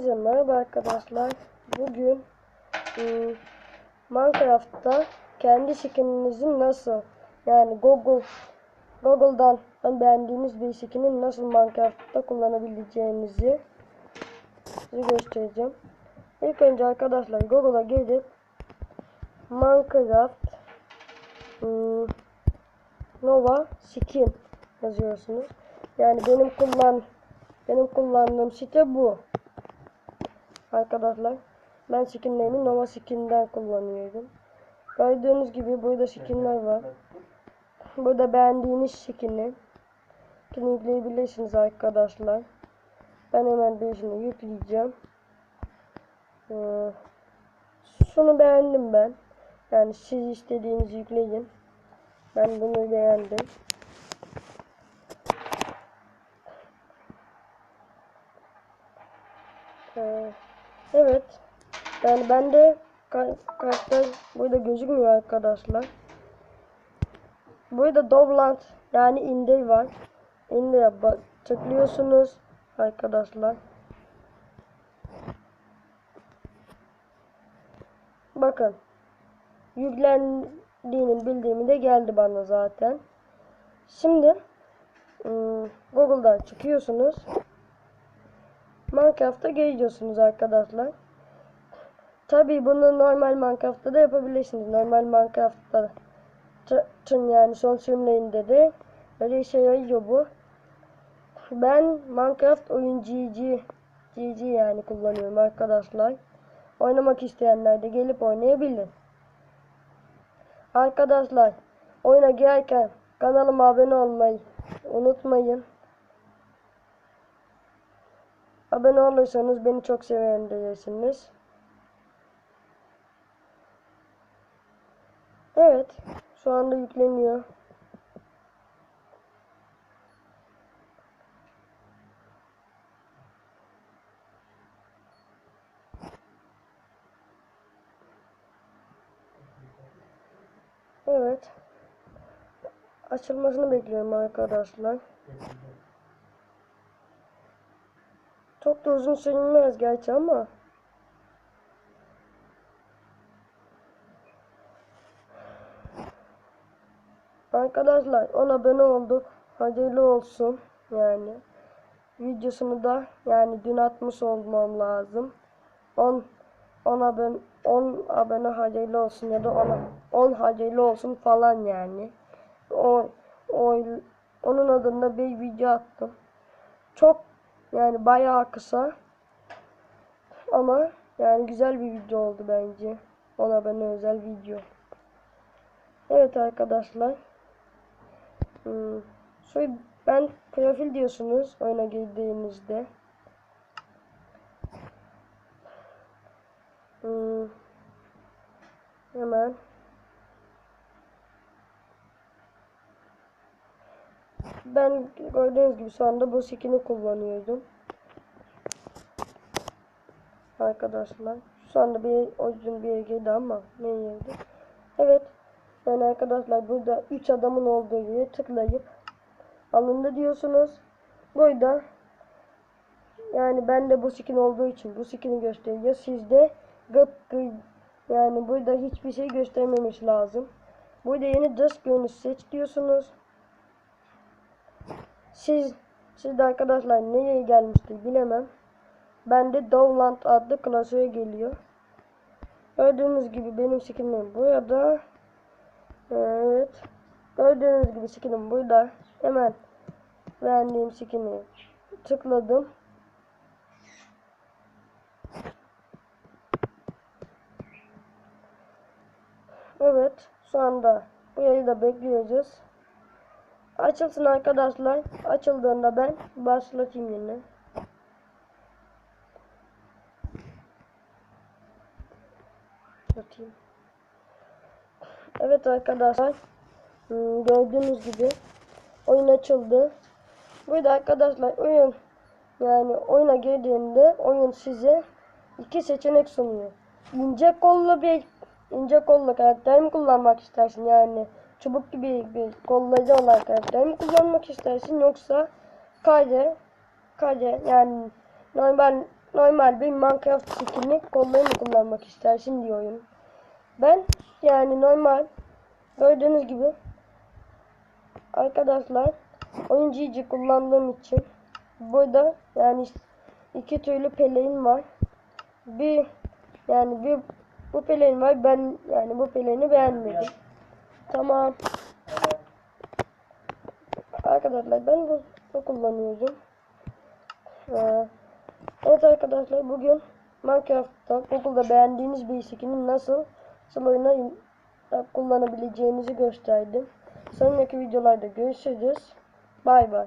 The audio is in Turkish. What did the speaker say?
Hepinize merhaba arkadaşlar. Bugün ım, Minecraft'ta kendi skininizi nasıl yani Google Google'dan beğendiğiniz bir skinin nasıl Minecraft'ta kullanabileceğinizi size göstereceğim. İlk önce arkadaşlar Google'a gelip Minecraft ım, Nova Skin yazıyorsunuz. Yani benim kullan benim kullandığım site bu. Arkadaşlar ben skinlerimi Nova Skin'den kullanıyorum. Gördüğünüz gibi burada skinler var. Burada beğendiğiniz skini yükleyebilirsiniz arkadaşlar. Ben hemen birisini yükleyeceğim. Ee, şunu beğendim ben. Yani siz istediğinizi yükleyin. Ben bunu beğendim. Ee, evet. Yani bende ka- karakter burada gözükmüyor arkadaşlar. Burada Dobland yani Indie var. Ba- tıklıyorsunuz arkadaşlar. Bakın. Yüklendiğinin bildiğimi de geldi bana zaten. Şimdi ım, Google'dan çıkıyorsunuz. Minecraft'a geliyorsunuz arkadaşlar. Tabi bunu normal Minecraft'ta da yapabilirsiniz. Normal Minecraft'ta tüm yani son sürümlerinde de öyle işe yarıyor bu. Ben Minecraft oyun GG GG yani kullanıyorum arkadaşlar. Oynamak isteyenler de gelip oynayabilir. Arkadaşlar oyuna girerken kanalıma abone olmayı unutmayın. Abone olursanız beni çok sevindirirsiniz. Evet. Şu anda yükleniyor. Evet. Açılmasını bekliyorum arkadaşlar. Çok da uzun sürmez gerçi ama. Arkadaşlar 10 abone olduk. Hayırlı olsun yani. Videosunu da yani dün atmış olmam lazım. 10 10 abone 10 abone hayırlı olsun ya da 10 10 hayırlı olsun falan yani. O, o onun adında bir video attım. Çok yani bayağı kısa. Ama yani güzel bir video oldu bence. Ona bana özel video. Evet arkadaşlar. Hmm. Şöyle ben profil diyorsunuz oyuna girdiğinizde. Hmm. Hemen. Ben gördüğünüz gibi şu anda bu skin'i kullanıyordum. Arkadaşlar. Şu anda bir oyun bir yere girdi ama ne yerde? Evet. Yani arkadaşlar burada 3 adamın olduğu yere tıklayıp alındı diyorsunuz. Burada yani ben de bu skin olduğu için bu skin'i gösteriyor. Sizde gıp gıp yani burada hiçbir şey göstermemiş lazım. Burada yeni dış görünüş seç diyorsunuz. Siz siz de arkadaşlar nereye gelmiştir bilemem. Bende Dowland adlı klasöre geliyor. Gördüğünüz gibi benim skinim burada. Evet. Gördüğünüz gibi skinim burada. Hemen beğendiğim skini tıkladım. Evet. Şu anda bu yayı da bekliyoruz. Açılsın arkadaşlar. Açıldığında ben başlatayım yine. Atayım. Evet arkadaşlar. Hmm, Gördüğünüz gibi oyun açıldı. Burada arkadaşlar oyun yani oyuna girdiğinde oyun size iki seçenek sunuyor. İnce kollu bir ince kollu karakter mi kullanmak istersin yani çubuk gibi bir kolları olan karakter mi kullanmak istersin yoksa kare kare yani normal normal bir Minecraft skin'i kollayı mı kullanmak istersin diyor oyun. Ben yani normal gördüğünüz gibi arkadaşlar oyun GG kullandığım için burada yani iki türlü peleğin var. Bir yani bir bu peleğin var ben yani bu peleğini beğenmedim. Tamam. Arkadaşlar ben bu, bu kullanıyorum. Ee, evet arkadaşlar bugün Minecraft'ta Google'da beğendiğiniz bir skin'i nasıl oyuna in- kullanabileceğinizi gösterdim. Sonraki videolarda görüşürüz. Bay bay.